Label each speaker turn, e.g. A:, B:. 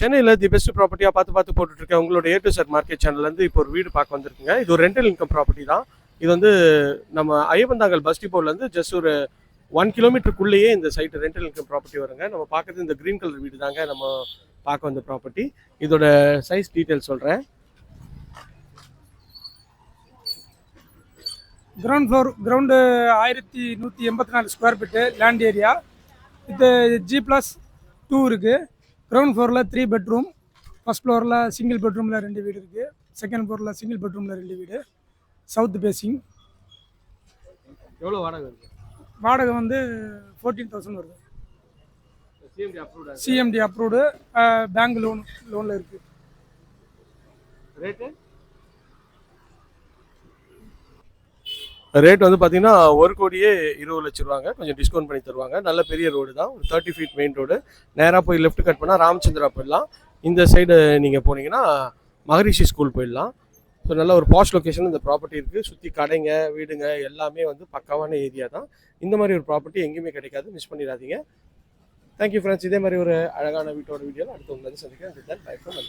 A: சென்னையில் the best ப்ராப்பர்ட்டியாக பார்த்து பார்த்து போட்டுட்ருக்கேன் உங்களோட ஏ டு செட் மார்க்கெட் சேனல்லேருந்து இப்போ ஒரு வீடு பார்க்க வந்திருக்குங்க. இது ஒரு ரெண்டல் இன்கம் ப்ராப்பர்ட்டி தான். இது வந்து நம்ம ஐயப்பந்தாங்கல் பஸ் டிப்போலேருந்து ஜஸ்ட் ஒரு ஒன் கிலோமீட்டருக்குள்ளேயே இந்த சைட்டு ரெண்டல் இன்கம் ப்ராப்பர்ட்டி வருங்க. நம்ம பார்க்குறது இந்த க்ரீன் கலர் வீடு தாங்க நம்ம பார்க்க வந்த ப்ராப்பர்ட்டி இதோட சைஸ் டீட்டெயில் சொல்கிறேன்
B: கிரவுண்ட் ஃப்ளோர் கிரவுண்டு ஆயிரத்தி நூற்றி எண்பத்தி நாலு ஸ்கொயர் ஃபீட்டு லேண்ட் ஏரியா இது ஜி ப்ளஸ் டூ இருக்குது கிரவுண்ட் ஃப்ளோரில் த்ரீ பெட்ரூம் ஃபஸ்ட் ஃப்ளோரில் சிங்கிள் பெட்ரூமில் ரெண்டு வீடு இருக்குது செகண்ட் ஃப்ளோரில் சிங்கிள் பெட்ரூமில் ரெண்டு வீடு. சவுத் பேசிங்
A: எவ்வளோ வாடகை
B: வாடகை வந்து ஃபோர்டீன் தௌசண்ட் வருது.
A: சிஎம்டி அப்ரூவ்டா
B: சிஎம்டி அப்ரூவ்டு பேங்க் லோன் லோனில் இருக்குது
A: ரேட்டு ரேட் வந்து பார்த்தீங்கன்னா ஒரு கோடியே இருபது லட்ச ரூபாங்க. கொஞ்சம் டிஸ்கவுண்ட் பண்ணி தருவாங்க. நல்ல பெரிய ரோடு தான். ஒரு தேர்ட்டி ஃபீட் மெயின் ரோடு நேராக போய் லெஃப்ட் கட் பண்ணால் ராமச்சந்திரா போயிடலாம். இந்த சைடு நீங்கள் போனீங்கன்னா மகரிஷி ஸ்கூல் போயிடலாம். ஸோ நல்ல ஒரு பாஷ் லொக்கேஷன் இந்த ப்ராப்பர்ட்டி இருக்குது சுற்றி கடைங்க வீடுங்க எல்லாமே வந்து பக்காவான ஏரியா தான். இந்த மாதிரி ஒரு ப்ராப்பர்ட்டி எங்கேயுமே கிடைக்காது. மிஸ் பண்ணிடாதீங்க. தேங்க்யூ ஃப்ரெண்ட்ஸ் இதே மாதிரி ஒரு அழகான வீட்டோட வீடியோவில் அடுத்த உங்களுக்கு சந்திக்கிறேன். By from